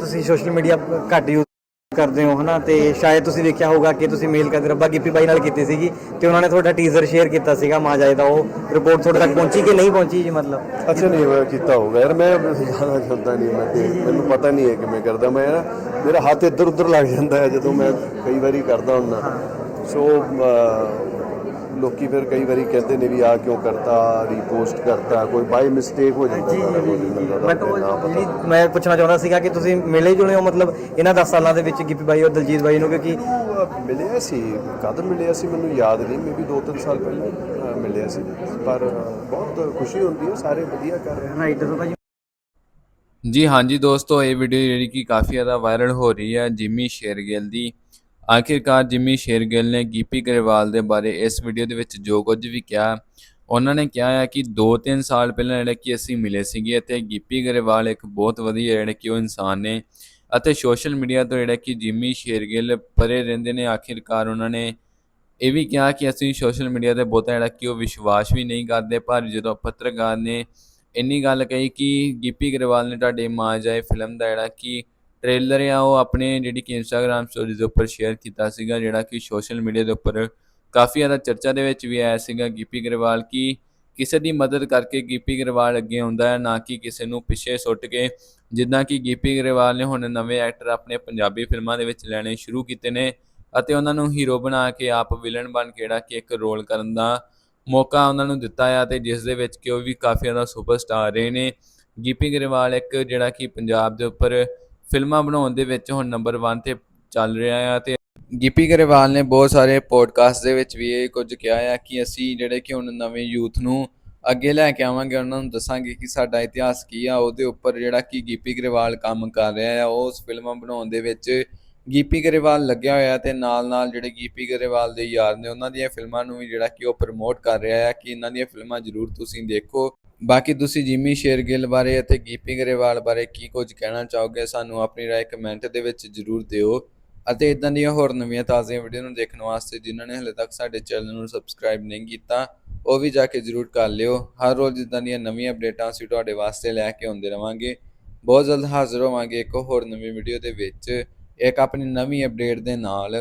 ਤੁਸੀਂ social media ਘੱਟ use ਕਰਦੇ ਹੋ ਹਨਾ? ਤੇ ਸ਼ਾਇਦ ਤੁਸੀਂ ਦੇਖਿਆ ਹੋਊਗਾ ਕਿ ਤੁਸੀਂ ਮੇਲ ਕਰ ਰੱਬਾ ਗਿੱਪੀ ਬਾਈ ਨਾਲ ਕੀਤੀ ਸੀਗੀ ਤੇ ਉਹਨਾਂ ਨੇ ਤੁਹਾਡਾ ਟੀਜ਼ਰ ਸ਼ੇਅਰ ਕੀਤਾ ਸੀਗਾ ਮਾਜਾਏ ਦਾ ਉਹ ਰਿਪੋਰਟ ਤੁਹਾਡੇ ਤੱਕ ਪਹੁੰਚੀ ਕਿ ਨਹੀਂ ਪਹੁੰਚੀ ਜੀ ਮਤਲਬ? ਅੱਛਾ ਨਹੀਂ ਮੈਂ ਕੀਤਾ ਹੋਗਾ ਯਾਰ ਮੈਂ ਜ਼ਿਆਦਾ ਕਰਦਾ ਨਹੀਂ ਮੈਂ ਤੇ ਮੈਨੂੰ ਪਤਾ ਨਹੀਂ ਹੈ ਕਿ ਮੈਂ ਕਰਦਾ। ਮੈਂ ਨਾ ਮੇਰਾ ਹੱਥ ਇੱਧਰ ਉੱਧਰ ਲੱਗ ਜਾਂਦਾ ਹੈ ਜਦੋਂ ਮੈਂ ਕਈ ਵਾਰੀ ਕਰਦਾ ਹੁੰਦਾ। ਸੋ ਲੋਕੀ ਫਿਰ ਕਈ ਵਾਰੀ ਕਹਿੰਦੇ ਨੇ ਵੀ ਆ ਕਿਉਂ ਕਰਤਾ ਰੀਪੋਸਟ ਕਰਤਾ ਕੋਈ ਬਾਈ ਮਿਸਟੇਕ ਹੋ ਜਾਂਦਾ ਜੀ ਸਾਰਾ ਜੀ ਮੈਂ ਮੈਂ ਪੁੱਛਣਾ ਚਾਹੁੰਦਾ ਸੀਗਾ ਕਿ ਤੁਸੀਂ ਮਿਲੇ ਜੁਲੇ ਹੋ ਮਤਲਬ ਇਹਨਾਂ 10 ਸਾਲਾਂ ਦੇ ਵਿੱਚ ਗਿੱਪੀ ਬਾਈ ਔਰ ਦਲਜੀਤ ਬਾਈ ਨੂੰ ਕਿਉਂਕਿ ਮਿਲਿਆ ਸੀ ਕਦ ਮਿਲਿਆ ਸੀ ਮੈਨੂੰ ਯਾਦ ਨਹੀਂ ਮੇਬੀ 2-3 ਸਾਲ ਪਹਿਲਾਂ ਮਿਲਿਆ ਸੀ। ਪਰ ਬਹੁਤ ਖੁਸ਼ੀ ਹੁੰਦੀ ਹੈ ਸਾਰੇ ਵਧੀਆ ਕਰ ਰਹੇ ਹਨ ਰਾਈਟ ਦੱਸੋ ਭਾਜੀ। ਜੀ ਹਾਂਜੀ ਦੋਸਤੋ ਇਹ ਵੀਡੀਓ ਜਿਹੜੀ ਕਿ ਕਾਫੀ ਜ਼ਿਆਦਾ ਵਾਇਰਲ ਹੋ ਰਹੀ ਹੈ ਜਿਮੀ ਸ਼ੇਰਗਿੱਲ ਦੀ। ਆਖਿਰਕਾਰ ਜਿਮੀ ਸ਼ੇਰਗਿੱਲ ਨੇ ਗੀਪੀ ਗਰੇਵਾਲ ਦੇ ਬਾਰੇ ਇਸ ਵੀਡੀਓ ਦੇ ਵਿੱਚ ਜੋ ਕੁਝ ਵੀ ਕਿਹਾ, ਉਹਨਾਂ ਨੇ ਕਿਹਾ ਹੈ ਕਿ 2-3 ਸਾਲ ਪਹਿਲਾਂ ਜਿਹੜਾ ਕਿ ਅਸੀਂ ਮਿਲੇ ਸੀਗੇ ਅਤੇ ਗਿੱਪੀ ਗਰੇਵਾਲ ਇੱਕ ਬਹੁਤ ਵਧੀਆ ਜਿਹੜੇ ਕਿ ਉਹ ਇਨਸਾਨ ਨੇ ਅਤੇ ਸੋਸ਼ਲ ਮੀਡੀਆ ਤੋਂ ਜਿਹੜਾ ਕਿ ਜਿਮੀ ਸ਼ੇਰਗਿੱਲ ਪਰੇ ਰਹਿੰਦੇ ਨੇ, ਆਖਿਰਕਾਰ ਉਹਨਾਂ ਨੇ ਇਹ ਵੀ ਕਿਹਾ ਕਿ ਅਸੀਂ ਸੋਸ਼ਲ ਮੀਡੀਆ ਤੇ ਬਹੁਤਾ ਜਿਹੜਾ ਕਿ ਉਹ ਵਿਸ਼ਵਾਸ ਵੀ ਨਹੀਂ ਕਰਦੇ, ਪਰ ਜਦੋਂ ਪੱਤਰਕਾਰ ਨੇ ਇੰਨੀ ਗੱਲ ਕਹੀ ਕਿ ਗਿੱਪੀ ਗਰੇਵਾਲ ਨੇ ਤੁਹਾਡੇ ਮਾਂ ਜਾਏ ਫਿਲਮ ਦਾ ਜਿਹੜਾ ਕਿ ਟ੍ਰੇਲਰ ਆ ਉਹ ਆਪਣੇ ਜਿਹੜੀ ਕਿ ਇੰਸਟਾਗ੍ਰam ਸਟੋਰੀ ਦੇ ਉੱਪਰ ਸ਼ੇਅਰ ਕੀਤਾ ਸੀਗਾ, ਜਿਹੜਾ ਕਿ ਸੋਸ਼ਲ ਮੀਡੀਆ ਦੇ ਉੱਪਰ ਕਾਫੀ ਜ਼ਿਆਦਾ ਚਰਚਾ ਦੇ ਵਿੱਚ ਵੀ ਆਇਆ ਸੀਗਾ ਗਿੱਪੀ ਗਰੇਵਾਲ ਕੀ ਕਿਸੇ ਦੀ ਮਦਦ ਕਰਕੇ ਗਿੱਪੀ ਗਰੇਵਾਲ ਅੱਗੇ ਆਉਂਦਾ ਹੈ, ਨਾ ਕਿ ਕਿਸੇ ਨੂੰ ਪਿੱਛੇ ਸੁੱਟ ਕੇ, ਜਿੱਦਾਂ ਕਿ ਗੀਪੀ ਗਰੇਵਾਲ ਨੇ ਹੁਣ ਨਵੇਂ ਐਕਟਰ ਆਪਣੇ ਪੰਜਾਬੀ ਫਿਲਮਾਂ ਦੇ ਵਿੱਚ ਲੈਣੇ ਸ਼ੁਰੂ ਕੀਤੇ ਨੇ ਅਤੇ ਉਹਨਾਂ ਨੂੰ ਹੀਰੋ ਬਣਾ ਕੇ ਆਪ ਵਿਲਨ ਬਣ ਕੇ ਜਿਹੜਾ ਕਿ ਇੱਕ ਰੋਲ ਕਰਨ ਦਾ ਮੌਕਾ ਉਹਨਾਂ ਨੂੰ ਦਿੱਤਾ ਆ ਤੇ ਜਿਸ ਦੇ ਵਿੱਚ ਕਿ ਉਹ ਵੀ ਕਾਫੀ ਜ਼ਿਆਦਾ ਸੁਪਰਸਟਾਰ ਰਹੇ ਨੇ। ਗਿੱਪੀ ਗਰੇਵਾਲ ਇੱਕ ਜਿਹੜਾ ਕਿ ਪੰਜਾਬ ਦੇ ਉੱਪਰ ਫਿਲਮਾਂ ਬਣਾਉਣ ਦੇ ਵਿੱਚ ਹੁਣ ਨੰਬਰ 1 ਤੇ ਚੱਲ ਰਿਹਾ ਆ ਤੇ ਗਿੱਪੀ ਗਰੇਵਾਲ ਨੇ ਬਹੁਤ ਸਾਰੇ ਪੋਡਕਾਸਟ ਦੇ ਵਿੱਚ ਵੀ ਇਹ ਕੁਝ ਕਿਹਾ ਆ ਕਿ ਅਸੀਂ ਜਿਹੜੇ ਕਿ ਹੁਣ ਨਵੇਂ ਯੂਥ ਨੂੰ ਅੱਗੇ ਲੈ ਕੇ ਆਵਾਂਗੇ, ਉਹਨਾਂ ਨੂੰ ਦੱਸਾਂਗੇ ਕਿ ਸਾਡਾ ਇਤਿਹਾਸ ਕੀ ਆ, ਉਹਦੇ ਉੱਪਰ ਜਿਹੜਾ ਕਿ ਗਿੱਪੀ ਗਰੇਵਾਲ ਕੰਮ ਕਰ ਰਿਹਾ ਆ ਉਸ ਫਿਲਮਾਂ ਬਣਾਉਣ ਦੇ ਵਿੱਚ ਗਿੱਪੀ ਗਰੇਵਾਲ ਲੱਗਿਆ ਹੋਇਆ ਤੇ ਨਾਲ ਨਾਲ ਜਿਹੜੇ ਗੀਪੀ ਗਰੇਵਾਲ ਦੇ ਯਾਰ ਨੇ, ਉਹਨਾਂ ਦੀਆਂ ਫਿਲਮਾਂ ਨੂੰ ਵੀ ਜਿਹੜਾ ਕਿ ਉਹ ਪ੍ਰਮੋਟ ਕਰ ਰਿਹਾ ਹੈ ਕਿ ਇਹਨਾਂ ਦੀਆਂ ਫਿਲਮਾਂ ਜ਼ਰੂਰ ਤੁਸੀਂ ਦੇਖੋ। ਬਾਕੀ ਤੁਸੀਂ ਜਿਮੀ ਸ਼ੇਰਗਿੱਲ ਬਾਰੇ ਅਤੇ ਗੀਪੀ ਗਰੇਵਾਲ ਬਾਰੇ ਕੀ ਕੁਝ ਕਹਿਣਾ ਚਾਹੋਗੇ, ਸਾਨੂੰ ਆਪਣੀ ਰਾਏ ਕਮੈਂਟ ਦੇ ਵਿੱਚ ਜ਼ਰੂਰ ਦਿਓ। ਅਤੇ ਇਦਾਂ ਦੀਆਂ ਹੋਰ ਨਵੀਆਂ ਤਾਜ਼ੀਆਂ ਵੀਡੀਓ ਨੂੰ ਦੇਖਣ ਵਾਸਤੇ ਜਿਨ੍ਹਾਂ ਨੇ ਹਲੇ ਤੱਕ ਸਾਡੇ ਚੈਨਲ ਨੂੰ ਸਬਸਕ੍ਰਾਈਬ ਨਹੀਂ ਕੀਤਾ, ਉਹ ਵੀ ਜਾ ਕੇ ਜ਼ਰੂਰ ਕਰ ਲਿਓ। ਹਰ ਰੋਜ਼ ਇਦਾਂ ਦੀਆਂ ਨਵੀਆਂ ਅਪਡੇਟਾਂ ਅਸੀਂ ਤੁਹਾਡੇ ਵਾਸਤੇ ਲੈ ਕੇ ਆਉਂਦੇ ਰਵਾਂਗੇ। ਬਹੁਤ ਜਲਦ ਹਾਜ਼ਰ ਹੋਵਾਂਗੇ ਇੱਕ ਹੋਰ ਨਵੀਂ ਵੀਡੀਓ ਦੇ ਵਿੱਚ। ਇੱਕ ਆਪਣੀ ਨਵੀਂ ਅਪਡੇਟ ਦੇ ਨਾਲ।